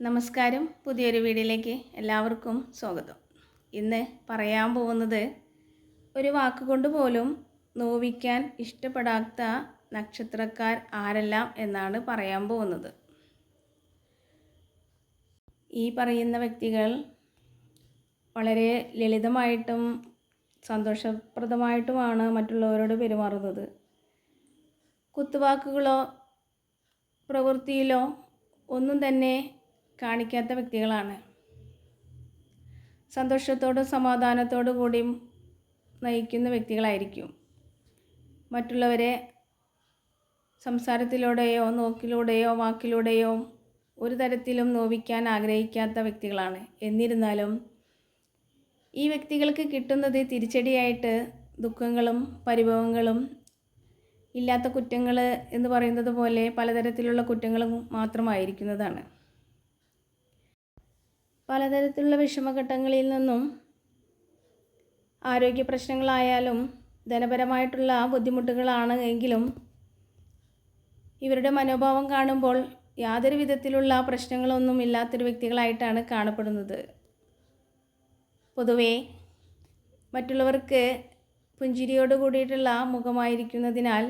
നമസ്കാരം. പുതിയൊരു വീഡിയോയിലേക്ക് എല്ലാവർക്കും സ്വാഗതം. ഇന്ന് പറയാൻ പോകുന്നത് ഒരു വാക്കുകൊണ്ട് പോലും നോവിക്കാൻ ഇഷ്ടപ്പെടാത്ത നക്ഷത്രക്കാർ ആരെല്ലാം എന്നാണ് പറയാൻ പോകുന്നത്. ഈ പറയുന്ന വ്യക്തികൾ വളരെ ലളിതമായിട്ടും സന്തോഷപ്രദമായിട്ടുമാണ് മറ്റുള്ളവരോട് പെരുമാറുന്നത്. കുത്തുവാക്കുകളോ പ്രവൃത്തിയിലോ ഒന്നും തന്നെ കാണിക്കാത്ത വ്യക്തികളാണ്. സന്തോഷത്തോടും സമാധാനത്തോടു കൂടിയും നയിക്കുന്ന വ്യക്തികളായിരിക്കും. മറ്റുള്ളവരെ സംസാരത്തിലൂടെയോ നോക്കിലൂടെയോ വാക്കിലൂടെയോ ഒരു തരത്തിലും നോവിക്കാൻ ആഗ്രഹിക്കാത്ത വ്യക്തികളാണ്. എന്നിരുന്നാലും ഈ വ്യക്തികൾക്ക് കിട്ടുന്നത് തിരിച്ചടിയായിട്ട് ദുഃഖങ്ങളും പരിഭവങ്ങളും ഇല്ലാത്ത കുറ്റങ്ങൾ എന്ന് പറയുന്നത് പോലെ പലതരത്തിലുള്ള കുറ്റങ്ങളും മാത്രമായിരിക്കുന്നതാണ്. പലതരത്തിലുള്ള വിഷമഘട്ടങ്ങളിൽ നിന്നും ആരോഗ്യ പ്രശ്നങ്ങളായാലും ധനപരമായിട്ടുള്ള ബുദ്ധിമുട്ടുകളാണ് എങ്കിലും ഇവരുടെ മനോഭാവം കാണുമ്പോൾ യാതൊരു വിധത്തിലുള്ള പ്രശ്നങ്ങളൊന്നും ഇല്ലാത്തൊരു വ്യക്തികളായിട്ടാണ് കാണപ്പെടുന്നത്. പൊതുവേ മറ്റുള്ളവർക്ക് പുഞ്ചിരിയോട് കൂടിയിട്ടുള്ള മുഖമായിരിക്കുന്നതിനാൽ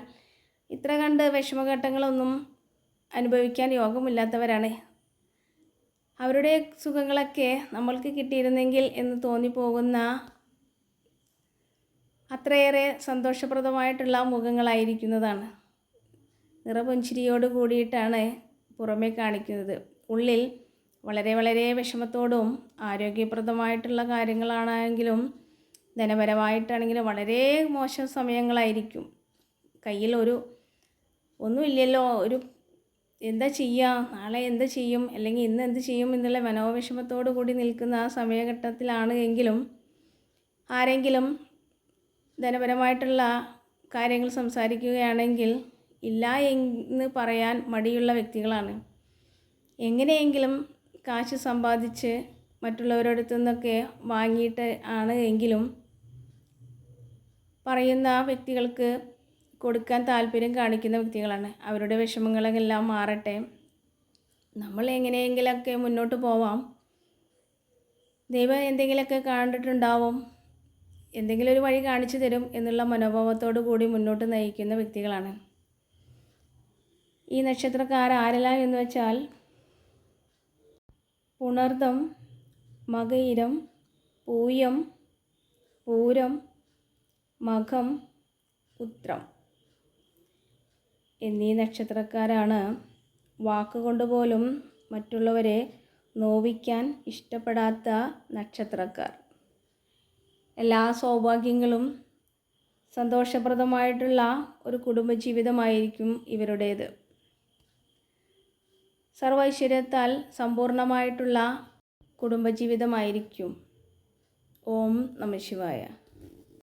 ഇത്ര കണ്ട് വിഷമഘട്ടങ്ങളൊന്നും അനുഭവിക്കാൻ യോഗമില്ലാത്തവരാണ്. അവരുടെ സുഖങ്ങളൊക്കെ നമ്മൾക്ക് കിട്ടിയിരുന്നെങ്കിൽ എന്ന് തോന്നിപ്പോകുന്ന അത്രയേറെ സന്തോഷപ്രദമായിട്ടുള്ള മുഖങ്ങളായിരിക്കുന്നതാണ്. നിറപുഞ്ചിരിയോട് കൂടിയിട്ടാണ് പുറമേ കാണിക്കുന്നത്. ഉള്ളിൽ വളരെ വളരെ വിഷമത്തോടും ആരോഗ്യപ്രദമായിട്ടുള്ള കാര്യങ്ങളാണെങ്കിലും ധനപരമായിട്ടാണെങ്കിലും വളരെ മോശം സമയങ്ങളായിരിക്കും. കയ്യിൽ ഒരു ഒന്നുമില്ലല്ലോ ഒരു എന്താ ചെയ്യുക നാളെ എന്ത് ചെയ്യും? അല്ലെങ്കിൽ ഇന്ന് എന്ത് ചെയ്യും? എന്നുള്ള മനോവിഷമത്തോടു കൂടി നിൽക്കുന്ന ആ സമയഘട്ടത്തിലാണ് എങ്കിലും ആരെങ്കിലും ധനപരമായിട്ടുള്ള കാര്യങ്ങൾ സംസാരിക്കുകയാണെങ്കിൽ ഇല്ല എന്ന് പറയാൻ മടിയുള്ള വ്യക്തികളാണ്. എങ്ങനെയെങ്കിലും കാശ് സമ്പാദിച്ച് മറ്റുള്ളവരടുത്തു നിന്നൊക്കെ വാങ്ങിയിട്ട് ആണ് എങ്കിലും പറയുന്ന വ്യക്തികൾക്ക് കൊടുക്കാൻ താല്പര്യം കാണിക്കുന്ന വ്യക്തികളാണ്. അവരുടെ വിഷമങ്ങളെല്ലാം മാറട്ടെ. നമ്മൾ എങ്ങനെയെങ്കിലൊക്കെ മുന്നോട്ട് പോവാം. ദൈവം എന്തെങ്കിലുമൊക്കെ കണ്ടിട്ടുണ്ടാവും. എന്തെങ്കിലും ഒരു വഴി കാണിച്ചു തരും എന്നുള്ള മനോഭാവത്തോടു കൂടി മുന്നോട്ട് നയിക്കുന്ന വ്യക്തികളാണ്. ഈ നക്ഷത്രക്കാർ ആരെല്ലാം എന്ന് വെച്ചാൽ പുണർദം മകയിരം പൂയം പൂരം മകം ഉത്രം. എന്നീ നക്ഷത്രക്കാരാണ് വാക്കുകൊണ്ട് പോലും മറ്റുള്ളവരെ നോവിക്കാൻ ഇഷ്ടപ്പെടാത്ത നക്ഷത്രക്കാർ. എല്ലാ സൗഭാഗ്യങ്ങളും സന്തോഷപ്രദമായിട്ടുള്ള ഒരു കുടുംബജീവിതമായിരിക്കും ഇവരുടേത്. സർവൈശ്വര്യത്താൽ സമ്പൂർണമായിട്ടുള്ള കുടുംബജീവിതമായിരിക്കും. ഓം നമ ശിവായ.